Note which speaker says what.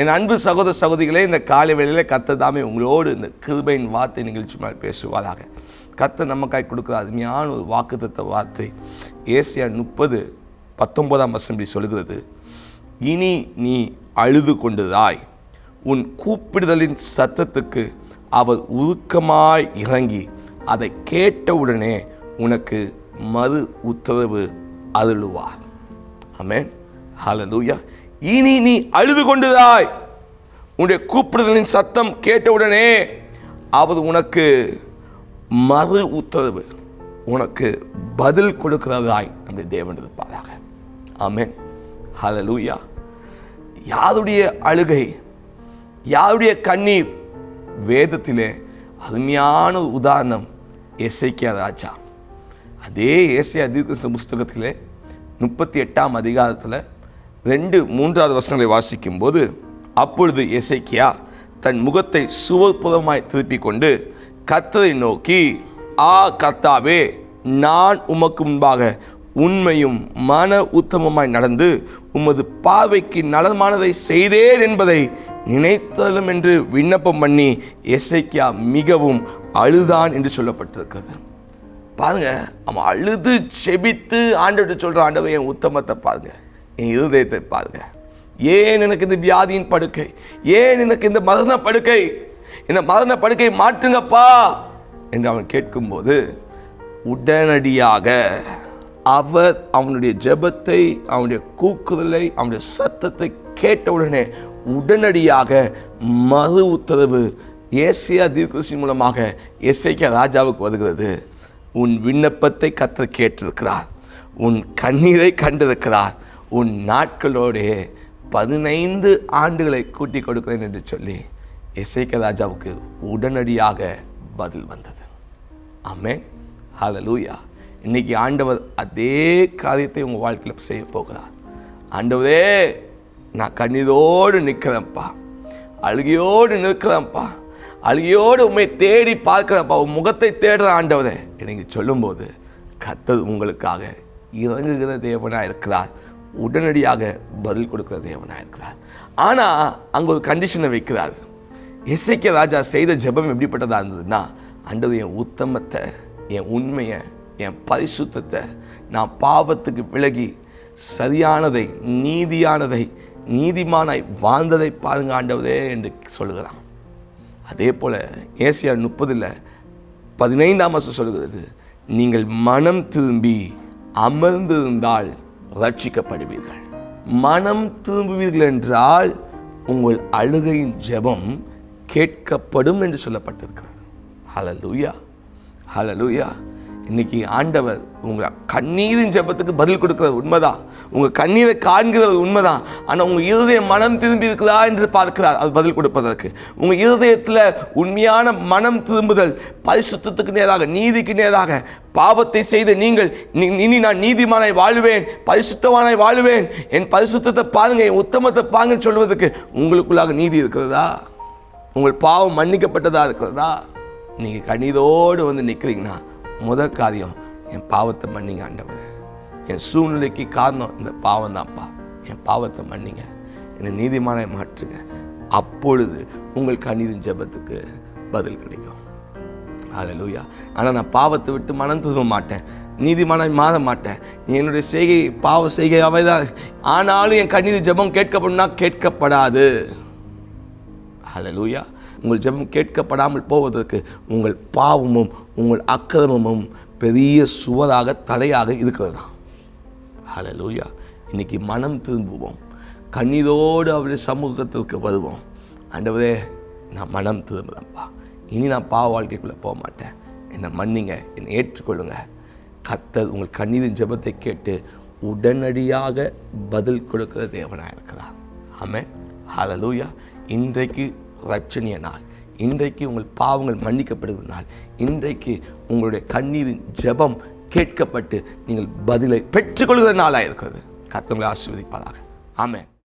Speaker 1: என் அன்பு சகோதர சகோதரிகளே இந்த காலை வேளையில் கத்த தாமே உங்களோடு இந்த கிருபையின் வார்த்தை நிகழ்ச்சி மேல் பேசுவாராக. கத்த நமக்காய் கொடுக்குற அருமையான ஒரு வாக்குத்தத்த வார்த்தை ஏசியா முப்பது பத்தொன்பதாம் வசம்பி சொல்லுகிறது. இனி நீ அழுது கொண்டுதாய் உன் கூப்பிடுதலின் சத்தத்துக்கு அவர் உருக்கமாய் இறங்கி அதை கேட்டவுடனே உனக்கு மறு உத்தரவு அருளுவார். ஆமேன். ஹலலூயா இனி நீ அழுது கொண்டுதாய். உன்னுடைய கூப்பிடுதலின் சத்தம் கேட்டவுடனே அவர் உனக்கு மறு உத்தரவு உனக்கு பதில் கொடுக்கிறதாய் நம்முடைய தேவன் இருப்பாராக. ஆமே ஹலலூயா யாருடைய அழுகை யாருடைய கண்ணீர்? வேதத்திலே அருமையான ஒரு உதாரணம் எசைக்கியா ராஜா. அதே ஏசியா தீர்க்க புஸ்தகத்திலே முப்பத்தி எட்டாம் அதிகாரத்தில் ரெண்டு மூன்றாவது வசனங்களை வாசிக்கும்போது அப்பொழுது எசைக்கியா தன் முகத்தை சுவர்புறமாய் திருப்பிக் கொண்டு கத்தரை நோக்கி ஆ கர்த்தாவே நான் உமக்கு முன்பாக உண்மையும் மன உத்தமமாய் நடந்து உமது பார்வைக்கு நலமானதை செய்தேன் என்பதை நினைத்தலும் என்று விண்ணப்பம் பண்ணி எசைக்கியா மிகவும் அழுதான் என்று சொல்லப்பட்டிருக்கிறது. பாருங்க அவன் அழுது செபித்து ஆண்டவர்கிட்ட சொல்கிற ஆண்டவர் என் உத்தமத்தை பாருங்கள் என் இருதயத்தை பாருங்க. ஏன் எனக்கு இந்த வியாதியின் படுக்கை? ஏன் எனக்கு இந்த மரண படுக்கை? இந்த மரண படுக்கை மாற்றுங்கப்பா! என்று அவன் கேட்கும்போது உடனடியாக அவர் அவனுடைய ஜெபத்தை அவனுடைய கூக்குரலை அவனுடைய சத்தத்தை கேட்டவுடனே உடனடியாக மறு உத்தரவு ஏசியா தீர்க்கசி மூலமாக எஸ்ஐகே ராஜாவுக்கு வருகிறது. உன் விண்ணப்பத்தை கத்த கேட்டிருக்கிறார். உன் கண்ணீரை கண்டிருக்கிறார். உன் நாட்களோடே பதினைந்து ஆண்டுகளை கூட்டி கொடுக்கிறேன் என்று சொல்லி இசைக்க ராஜாவுக்கு உடனடியாக பதில் வந்தது. ஆமே ஹலலூயா இன்னைக்கு ஆண்டவர் அதே காரியத்தை உங்கள் வாழ்க்கையில் செய்ய போகிறார். ஆண்டவரே நான் கண்ணீரோடு நிற்கிறேன்ப்பா. அழுகையோடு நிற்கிறேன்ப்பா. அழுகையோடு உண்மை தேடி பார்க்கிறேன்ப்பா. உன் முகத்தை தேடுற ஆண்டவரே. நீங்கள் சொல்லும்போது கத்தது உங்களுக்காக இறங்குகிற தேவனாக இருக்கிறார். உடனடியாக பதில் கொடுக்கிற தேவனாக இருக்கிறார். ஆனால் அங்கே ஒரு கண்டிஷனை வைக்கிறார். இசைக்க ராஜா செய்த ஜெபம் எப்படிப்பட்டதாக இருந்ததுன்னா அன்றது என் உத்தமத்தை என் உண்மையை என் பரிசுத்தத்தை நான் பாவத்துக்கு விலகி சரியானதை நீதியானதை நீதிமானாய் வாழ்ந்ததை பாருங்க ஆண்டவரே என்று சொல்லுகிறான். அதே போல் ஏசியா முப்பதில் பதினைந்தாம் வருஷம் சொல்லுகிறது நீங்கள் மனம் திரும்பி அமர்ந்திருந்தால் ரட்சிக்கப்படுவீர்கள். மனம் திரும்புவீர்கள் என்றால் உங்கள் அழுகையின் ஜெபம் கேட்கப்படும் என்று சொல்லப்பட்டிருக்கிறது. ஹலலூயா ஹலலூயா இன்னைக்கு ஆண்டவர் உங்கள் கண்ணீரின் ஜெபத்துக்கு பதில் கொடுக்கிறது உண்மைதான். உங்கள் கண்ணீரை காண்கிறது உண்மைதான். ஆனால் உங்கள் இருதயம் மனம் திரும்பி இருக்குதா என்று பார்க்கிறார். அது பதில் கொடுப்பதற்கு. உங்கள் இருதயத்தில் உண்மையான மனம் திரும்புதல் பரிசுத்தத்துக்கு நேராக நீதிக்கு நேராக பாவத்தை செய்து நீங்கள் நீ- இனி நான் நீதிமானாய் வாழ்வேன் பரிசுத்தவானாய் வாழ்வேன். என் பரிசுத்தத்தை பாருங்க என் உத்தமத்தை பாருங்கன்னு சொல்வதற்கு உங்களுக்குள்ளாக நீதி இருக்கிறதா? உங்கள் பாவம் மன்னிக்கப்பட்டதாக இருக்கிறதா? நீங்கள் கண்ணீரோடு வந்து நிற்கிறீங்கன்னா முத காரியம் என் பாவத்தை மன்னிங்க ஆண்டவர். என் சூழ்நிலைக்கு காரணம் இந்த பாவம் தான்ப்பா. என் பாவத்தை மன்னிங்க. என்னை நீதிமான மாற்றுங்க. அப்பொழுது உங்கள் கணிதம் ஜெபத்துக்கு பதில் கிடைக்கும். லூயா ஆனால் நான் பாவத்தை விட்டு மனம் திரும்ப மாட்டேன். நீதிமான மாற மாட்டேன். என்னுடைய செய்கை பாவ செய்கையாகவே தான் ஆனாலும் என் கண்ணீர் ஜெபம் கேட்கப்படும்னா கேட்கப்படாது. லூயா உங்கள் ஜெபம் கேட்கப்படாமல் போவதற்கு உங்கள் பாவமும் உங்கள் அக்கிரமமும் பெரிய சுவராக தடையாக இருக்கிறது? தான் ஹalleluya இன்னைக்கு மனம் திரும்புவோம். கண்ணீரோடு அவருடைய சமூகத்திற்கு வருவோம். ஆண்டவரே நான் மனம் திரும்புகிறேன்ப்பா இனி நான் பாவ வாழ்க்கைக்குள்ளே போக மாட்டேன். என்னை மன்னிங்க என்னை ஏற்றுக்கொள்ளுங்க. கத்தர் உங்கள் கண்ணீரின் ஜெபத்தை கேட்டு உடனடியாக பதில் கொடுக்கிற தேவனாக இருக்கிறார் ஆமென் ஹலலூயா இன்றைக்கு ரட்சணிய நாள் இன்றைக்கு உங்கள் பாவங்கள் மன்னிக்கப்படுகிற நாள் இன்றைக்கு உங்களுடைய கண்ணீரின் ஜெபம் கேட்கப்பட்டு நீங்கள் பதிலை பெற்றுக்கொள்கிற நாளாக இருக்கிறது கத்தவங்களை ஆசீர்வதிப்பதாக ஆமாம்